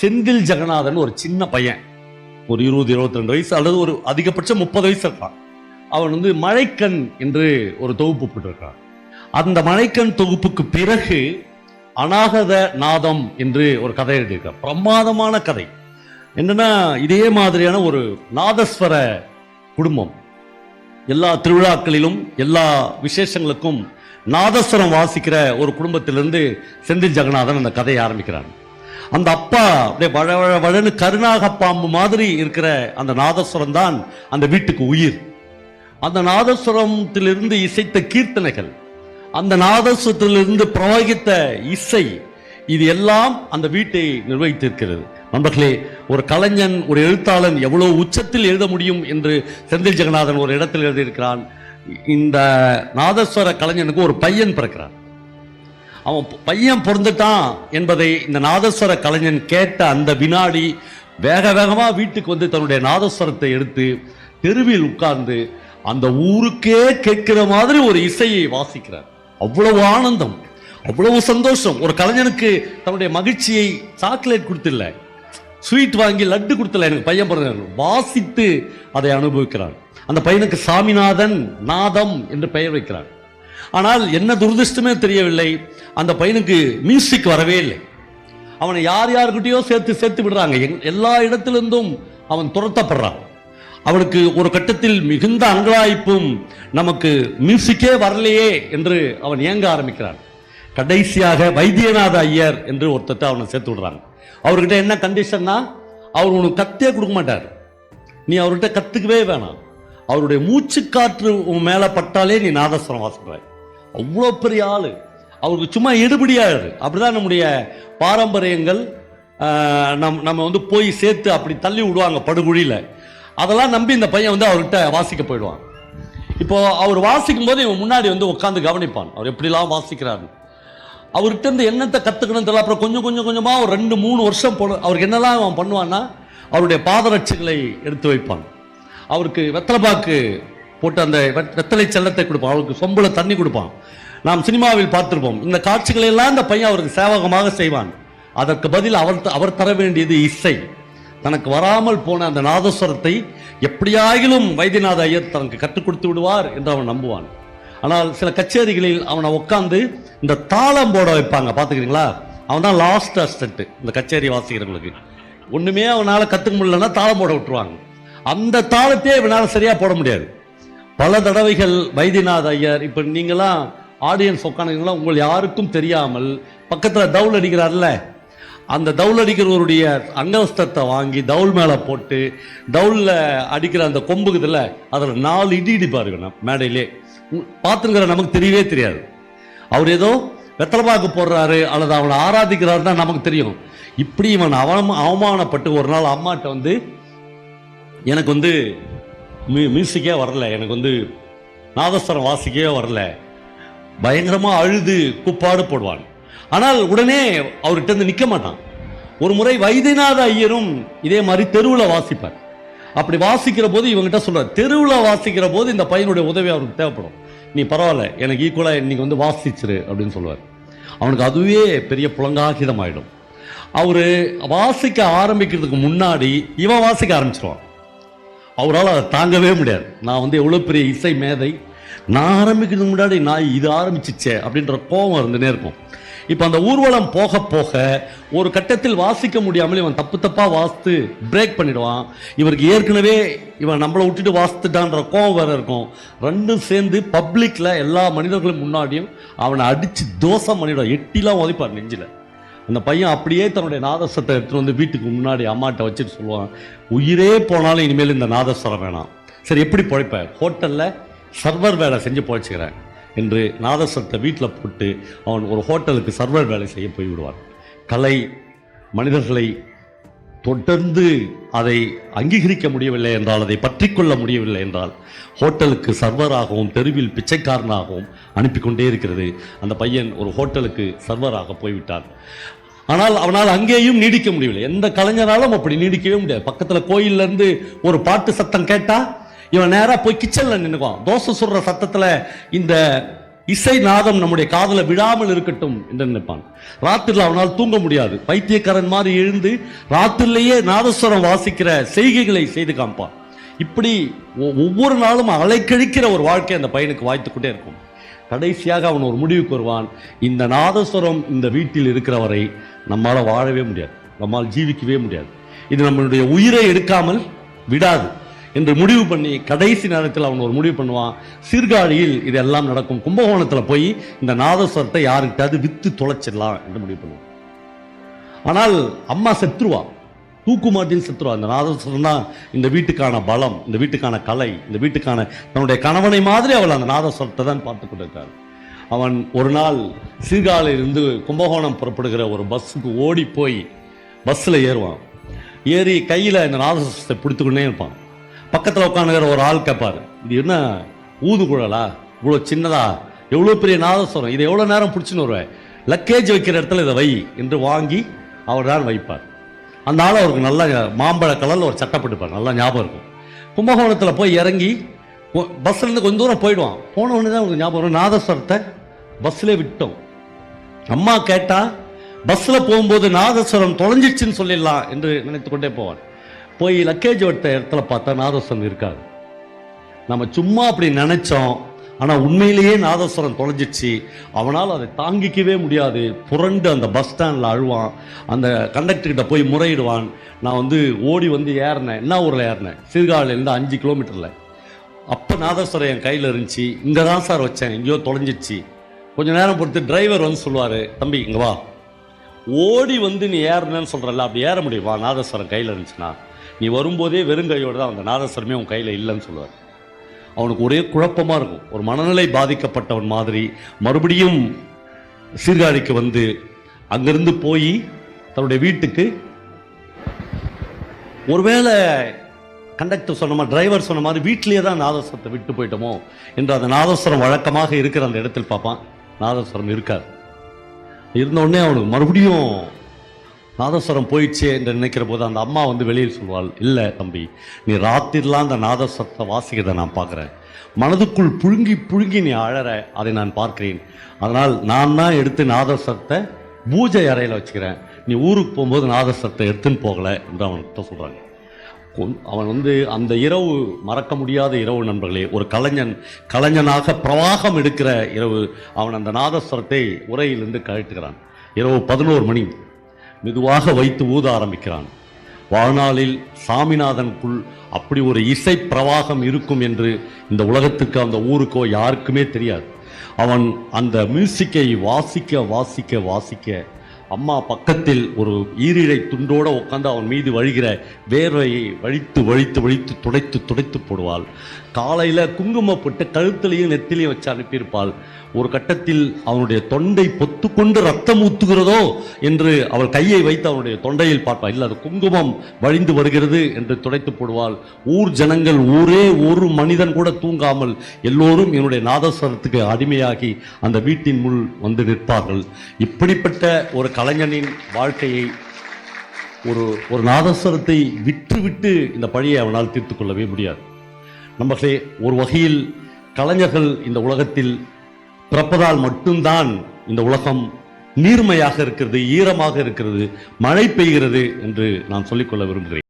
செந்தில் ஜெகநாதன் ஒரு சின்ன பையன். ஒரு இருபது இருபத்தி ரெண்டு வயசு அல்லது ஒரு அதிகபட்சம் முப்பது வயசு இருக்கான் அவன் வந்து மழைக்கண் என்று ஒரு தொகுப்பு போட்டிருக்கான். அந்த மழைக்கண் தொகுப்புக்கு பிறகு அநாகத நாதம் என்று ஒரு கதை எழுதியிருக்கார் பிரமாதமான கதை. என்னன்னா இதே மாதிரியான ஒரு நாதஸ்வர குடும்பம். எல்லா திருவிழாக்களிலும் எல்லா விசேஷங்களுக்கும் நாதஸ்வரம் வாசிக்கிற ஒரு குடும்பத்திலிருந்து செந்தில் ஜெகநாதன் அந்த கதையை ஆரம்பிக்கிறான். அந்த அப்பா அப்படியே வழ வழ வழன்னு கருணாக பாம்பு மாதிரி இருக்கிற அந்த நாதஸ்வரம் தான் அந்த வீட்டுக்கு உயிர். அந்த நாதஸ்வரத்திலிருந்து இசைத்த கீர்த்தனைகள் அந்த நாதஸ்வரத்திலிருந்து பிரவகித்த இசை இது எல்லாம் அந்த வீட்டை நிர்வகித்திருக்கிறது. நண்பர்களே ஒரு கலைஞன் ஒரு எழுத்தாளன் எவ்வளவு உச்சத்தில் எழுத முடியும் என்று செந்தில் ஜெகநாதன் ஒரு இடத்தில் எழுதியிருக்கிறான். இந்த நாதஸ்வர கலைஞனுக்கு ஒரு பையன் பிறக்கிறான். அவன் பையன் பிறந்துட்டான் என்பதை இந்த நாதஸ்வர கலைஞன் கேட்ட அந்த வினாடி வேக வேகமாக வீட்டுக்கு வந்து தன்னுடைய நாதஸ்வரத்தை எடுத்து தெருவில் உட்கார்ந்து அந்த ஊருக்கே கேட்கிற மாதிரி ஒரு இசையை வாசிக்கிறார். அவ்வளவு ஆனந்தம் அவ்வளவு சந்தோஷம். ஒரு கலைஞனுக்கு தன்னுடைய மகிழ்ச்சியை சாக்லேட் கொடுத்துல ஸ்வீட் வாங்கி லட்டு கொடுத்துல எனக்கு பையன் பிறந்த வாசித்து அதை அனுபவிக்கிறான். அந்த பையனுக்கு சாமிநாதன் நாதம் என்று பெயர் வைக்கிறான். ஆனால் என்ன துரதிருஷ்டமே தெரியவில்லை. அந்த பையனுக்கு மியூசிக் வரவே இல்லை. அவனை யார் யாருக்கிட்டையோ சேர்த்து சேர்த்து விடுறாங்க. எங்- எல்லா இடத்திலிருந்தும் அவன் துரத்தப்படுறான். அவனுக்கு ஒரு கட்டத்தில் மிகுந்த அங்கலாய்ப்பும் நமக்கு மியூசிக்கே வரலையே என்று அவன் இயங்க ஆரம்பிக்கிறான். கடைசியாக வைத்தியநாத ஐயர் என்று ஒருத்தட்ட அவனை சேர்த்து விடுறாங்க. அவர்கிட்ட என்ன கண்டிஷன்னா அவர் உனக்கு கத்தே கொடுக்க மாட்டார். நீ அவர்கிட்ட கத்துக்கவே வேணாம். அவருடைய மூச்சுக்காற்று உன் மேலே பட்டாலே நீ நாதஸ்வரம் வாசிக்கிறாய் அவ்வளோ பெரிய ஆள். அவருக்கு சும்மா எடுபடியாரு அப்படிதான் நம்முடைய பாரம்பரியங்கள் நம் நம்ம வந்து போய் சேர்த்து அப்படி தள்ளி விடுவாங்க படுகுழியில். அதெல்லாம் நம்பி இந்த பையன் வந்து அவர்கிட்ட வாசிக்க போயிடுவான். இப்போ அவர் வாசிக்கும் போது இவன் முன்னாடி வந்து உட்காந்து கவனிப்பான். அவர் எப்படிலாம் வாசிக்கிறாரு அவர்கிட்ட இருந்து என்னத்தை கற்றுக்கணும் தெரியல. அப்புறம் கொஞ்சம் கொஞ்சம் கொஞ்சமாக ஒரு ரெண்டு மூணு வருஷம் போன அவருக்கு என்னெல்லாம் அவன் பண்ணுவான்னா அவருடைய பாதரட்சிகளை எடுத்து வைப்பான். அவருக்கு வெத்தலைப்பாக்கு போட்டு அந்த வெத்தலை செல்லத்தை கொடுப்பான். அவருக்கு சொம்புல தண்ணி கொடுப்பான். நாம் சினிமாவில் பார்த்திருப்போம். இந்த காட்சிகளை எல்லாம் இந்த பையன் அவருக்கு சேவகமாக செய்வான். அதற்கு பதில் அவர் அவர் தர வேண்டியது இசை. தனக்கு வராமல் போன அந்த நாதஸ்வரத்தை எப்படியாகிலும் வைத்தியநாத ஐயர் தனக்கு கற்றுக் கொடுத்து விடுவார் என்று அவன் நம்புவான். ஆனால் சில கச்சேரிகளில் அவனை உட்காந்து இந்த தாளம் போட வைப்பாங்க. பார்த்துக்கிறீங்களா? அவன் தான் லாஸ்ட் அஸ்டன்ட்டு இந்த கச்சேரி வாசிக்கிறவங்களுக்கு. ஒன்றுமே அவனால் கற்றுக்க முடியலன்னா தாளம் போட விட்டுருவாங்க. அந்த தாளத்தையே இவனால் சரியாக போட முடியாது. பல தடவைகள் வைத்தியநாத ஐயர் இப்போ நீங்களாம் ஆடியன்ஸ் உட்காந்துங்களா உங்கள் யாருக்கும் தெரியாமல் பக்கத்தில் தவுல் அடிக்கிறார்ல. அந்த தவுல் அடிக்கிறவருடைய அங்கவஸ்தத்தை வாங்கி தவுல் மேலே போட்டு தவுல்ல அடிக்கிற அந்த கொம்புக்குதில் அதில் நாலு இடி இடிப்பாருங்க நான் மேடையிலே. பார்த்துருக்கிற நமக்கு தெரியவே தெரியாது. அவர் ஏதோ வெத்தலைப்பாக்கு போடுறாரு அல்லது அவனை ஆராதிக்கிறாருன்னு தான் நமக்கு தெரியும். இப்படி இவன் அவம அவமானப்பட்டு ஒரு நாள் அம்மாட்ட வந்து எனக்கு வந்து மியூ மியூசிக்கே வரல. எனக்கு வந்து நாதஸ்வரம் வாசிக்கவே வரல. பயங்கரமாக அழுது கூப்பாடு போடுவான். ஆனால் உடனே அவர்கிட்ட இருந்து நிற்க மாட்டான். ஒரு முறை வைத்தியநாத ஐயரும் இதே மாதிரி தெருவில் வாசிப்பார். அப்படி வாசிக்கிற போது இவங்ககிட்ட சொல்கிறார் தெருவில் வாசிக்கிற போது இந்த பையனுடைய உதவி அவருக்கு தேவைப்படும். நீ பரவாயில்ல எனக்கு ஈக்குவலாக இன்னைக்கு வந்து வாசிச்சிரு அப்படின்னு சொல்லுவார். அவனுக்கு அதுவே பெரிய புலங்காகிதம் ஆகிடும் அவர் வாசிக்க ஆரம்பிக்கிறதுக்கு முன்னாடி இவன் வாசிக்க ஆரம்பிச்சிருவான். அவரால் அதை தாங்கவே முடியாது. நான் வந்து எவ்வளோ பெரிய இசை மேதை? நான் ஆரம்பிக்கிறதுக்கு முன்னாடி நான் இது ஆரம்பிச்சிச்சே அப்படின்ற கோபம் இருந்துனே இருக்கும். இப்போ அந்த ஊர்வலம் போக போக ஒரு கட்டத்தில் வாசிக்க முடியாமல் இவன் தப்பு தப்பாக வாசித்து பிரேக் பண்ணிடுவான். இவருக்கு ஏற்கனவே இவன் நம்மளை விட்டுட்டு வாசித்துட்டான்ற கோவம் வேற இருக்கும். ரெண்டும் சேர்ந்து பப்ளிக்கில் எல்லா மனிதர்களும் முன்னாடியும் அவனை அடித்து தோசம் பண்ணிடுவான். எட்டிலாம் உதைப்பார் நெஞ்சில். அந்த பையன் அப்படியே தன்னுடைய நாதஸ்வரத்தை எடுத்துகிட்டு வந்து வீட்டுக்கு முன்னாடி அம்மாட்ட வச்சுட்டு சொல்லுவான் உயிரே போனாலும் இனிமேல் இந்த நாதஸ்வரம் வேணாம். சரி எப்படி பிழைப்பேன் ஹோட்டலில் சர்வர் வேலை செஞ்சு பிழைச்சிக்கிறேன் என்று நாதஸ்வரத்தை வீட்டில் போட்டு அவன் ஒரு ஹோட்டலுக்கு சர்வர் வேலை செய்ய போய்விடுவான். கலை மனிதர்களை தொடர்ந்து அதை அங்கீகரிக்க முடியவில்லை என்றால் அதை பற்றிக்கொள்ள முடியவில்லை என்றால் ஹோட்டலுக்கு சர்வராகவும் தெருவில் பிச்சைக்காரனாகவும் அனுப்பி கொண்டே இருக்கிறது. அந்த பையன் ஒரு ஹோட்டலுக்கு சர்வராக போய்விட்டான். ஆனால் அவனால் அங்கேயும் நீடிக்க முடியவில்லை. எந்த கலைஞராலும் அப்படி நீடிக்கவே முடியாது. பக்கத்தில் கோயில்ல இருந்து ஒரு பாட்டு சத்தம் கேட்டால் இவன் நேராக போய் கிச்சனில் நின்றுக்குவான் தோசை சுடுற சத்தத்தில் இந்த இசை நாதம் நம்முடைய காதல விழாமல் இருக்கட்டும் என்று நினைப்பான். ராத்திரில அவனால் தூங்க முடியாது. பைத்தியக்காரன் மாதிரி எழுந்து ராத்திரிலேயே நாதஸ்வரம் வாசிக்கிற செய்கைகளை செய்து காமிப்பான் இப்படி ஒ- ஒவ்வொரு நாளும் அலைக்கழிக்கிற ஒரு வாழ்க்கை அந்த பையனுக்கு வாய்த்துக்கொண்டே இருக்கும். கடைசியாக அவன் ஒரு முடிவுக்கு வருவான். இந்த நாதஸ்வரம் இந்த வீட்டில் இருக்கிற வரை நம்மால் வாழவே முடியாது. நம்மால் ஜீவிக்கவே முடியாது. இது நம்மளுடைய உயிரை எடுக்காமல் விடாது. என்று முடிவு பண்ணி கடைசி நேரத்தில் அவன் ஒரு முடிவு பண்ணுவான். சீர்காழியில் இதெல்லாம் நடக்கும். கும்பகோணத்தில் போய் இந்த நாதஸ்வரத்தை யாருக்கிட்டாவது வித்து தொலைச்சிடலாம் என்று முடிவு பண்ணுவான். ஆனால் அம்மா செத்துருவா. தூக்கு மாட்டின்னு செத்துருவா. இந்த நாதஸ்வரம் தான் இந்த வீட்டுக்கான பலம் இந்த வீட்டுக்கான கலை இந்த வீட்டுக்கான தன்னுடைய கணவனை மாதிரி அவள் அந்த நாதஸ்வரத்தை தான் பார்த்து கொண்டிருக்காள். அவன் ஒரு நாள் சீர்காழியிலிருந்து கும்பகோணம் புறப்படுகிற ஒரு பஸ்ஸுக்கு ஓடி போய் பஸ்ஸில் ஏறுவான். ஏறி கையில் இந்த நாதஸ்வரத்தை பிடித்துக்கொண்டே இருப்பான். பக்கத்தில் உட்காந்துக்கிற ஒரு ஆள் கேட்பார் இது என்ன ஊதுகுழலா? இவ்வளோ சின்னதா? எவ்வளோ பெரிய நாதஸ்வரம்? இதை எவ்வளோ நேரம் பிடிச்சின்னு வருவேன் லக்கேஜ் வைக்கிற இடத்துல இதை வை என்று வாங்கி அவர் தான் வைப்பார். அந்த ஆள் அவருக்கு நல்ல மாம்பழ கலரில் ஒரு சட்டப்பட்டுப்பார் நல்லா ஞாபகம் இருக்கும். கும்பகோணத்தில் போய் இறங்கி பஸ்லேருந்து இருந்து கொஞ்சம் தூரம் போயிடுவான். போன உடனே தான் அவருக்கு ஞாபகம் வரும். நாதஸ்வரத்தை பஸ்ஸில் விட்டோம். அம்மா கேட்டால் பஸ்ஸில் போகும்போது நாதஸ்வரம் தொலைஞ்சிடுச்சின்னு சொல்லிடலாம் என்று நினைத்து கொண்டே போவான். போய் லக்கேஜ் விட்ட இடத்துல பார்த்தா நாதஸ்வரம் இருக்காது நம்ம சும்மா அப்படி நினைச்சோம் ஆனால் உண்மையிலேயே நாதஸ்வரம் தொலைஞ்சிடுச்சு. அவனால் அதை தாங்கிக்கவே முடியாது. புரண்டு அந்த பஸ் ஸ்டாண்டில் அழுவான். அந்த கண்டக்டர்கிட்ட போய் முறையிடுவான். நான் வந்து ஓடி வந்து ஏறினேன். என்ன ஊரில் ஏறினேன்? சீர்காழிலேருந்து அஞ்சு கிலோமீட்டரில் அப்போ நாதஸ்வரம் என் கையில் இருந்துச்சு. இங்கே தான் சார் வச்சேன். எங்கேயோ தொலைஞ்சிடுச்சு. கொஞ்சம் நேரம் பொறுத்து டிரைவர் வந்து சொல்லுவார் தம்பி இங்கே வா. ஓடி வந்து நீ ஏறணும்னு சொல்கிறல்ல அப்படி ஏற முடியுமா? நாதஸ்வரம் கையில் இருந்துச்சுன்னா. நீ வரும்போதே வெறும் கையோடு தான் அந்த நாதஸ்வரமே உன் கையில் இல்லைன்னு சொல்லுவார். அவனுக்கு ஒரே குழப்பமாக இருக்கும். ஒரு மனநிலை பாதிக்கப்பட்டவன் மாதிரி மறுபடியும் சீர்காழிக்கு வந்து அங்கிருந்து போய் தன்னுடைய வீட்டுக்கு ஒருவேளை கண்டக்டர் சொன்ன மாதிரி டிரைவர் சொன்ன மாதிரி வீட்டிலேயே தான் நாதஸ்வரத்தை விட்டு போயிட்டோமோ என்று அந்த நாதஸ்வரம் வழக்கமாக இருக்கிற அந்த இடத்தில் பார்ப்பான். நாதஸ்வரம் இருக்காது இருந்த உடனே அவனுக்கு மறுபடியும் நாதஸ்வரம் போயிடுச்சே என்று நினைக்கிற போது அந்த அம்மா வந்து வெளியில் சொல்வாள் இல்லை தம்பி நீ ராத்திரிலாம் அந்த நாதஸ்வரத்தை வாசிக்கிறதை நான் பார்க்குறேன். மனதுக்குள் புழுங்கி புழுங்கி நீ அழற அதை நான் பார்க்கிறேன். அதனால் நான் தான் எடுத்து நாதஸ்வரத்தை பூஜை அறையில் வச்சுக்கிறேன். நீ ஊருக்கு போகும்போது நாதஸ்வரத்தை எடுத்துன்னு போகலை என்று அவன்கிட்ட சொல்கிறாங்க அவன் வந்து அந்த இரவு மறக்க முடியாத இரவு நண்பர்களே ஒரு கலைஞன் கலைஞனாக பிரவாகம் எடுக்கிற இரவு அவன் அந்த நாதஸ்வரத்தை உரையிலிருந்து கழட்டுகிறான். இரவு பதினோரு மணி. மெதுவாக வைத்து ஊத ஆரம்பிக்கிறான். வாழ்நாளில் சாமிநாதனுக்குள் அப்படி ஒரு இசை பிரவாகம் இருக்கும் என்று இந்த உலகத்துக்கு அந்த ஊருக்கோ யாருக்குமே தெரியாது. அவன் அந்த மியூசிக்கை வாசிக்க வாசிக்க வாசிக்க அம்மா பக்கத்தில் ஒரு ஈரிழை துண்டோடு உட்காந்து அவன் மீது வழிகிற வேர்வையை வழித்து வழித்து வழித்து துடைத்து துடைத்து போடுவாள். காலையில் குங்குமப்பட்டு கழுத்துலையும் நெத்திலையும் வச்சு அனுப்பியிருப்பாள். ஒரு கட்டத்தில் அவனுடைய தொண்டை பொத்துக்கொண்டு ரத்தம் ஊத்துகிறதோ என்று அவள் கையை வைத்து அவனுடைய தொண்டையில் பார்ப்பாள். இல்லை அது குங்குமம் வழிந்து வருகிறது என்று துடைத்து போடுவாள். ஊர் ஜனங்கள் ஊரே ஒரு மனிதன் கூட தூங்காமல் எல்லோரும் என்னுடைய நாதஸ்வரத்துக்கு அடிமையாகி அந்த வீட்டின் முள் வந்து நிற்பார்கள். இப்படிப்பட்ட ஒரு கலைஞனின் வாழ்க்கையை ஒரு ஒரு நாதஸ்வரத்தை விட்டுவிட்டு இந்த பழியை அவனால் தீர்த்து கொள்ளவே முடியாது. நம்பர்களே ஒரு வகையில் கலைஞர்கள் இந்த உலகத்தில் பிறப்பதால் மட்டும்தான் இந்த உலகம் நீர்மையாக இருக்கிறது ஈரமாக இருக்கிறது மழை பெய்கிறது என்று நான் சொல்லிக்கொள்ள விரும்புகிறேன்.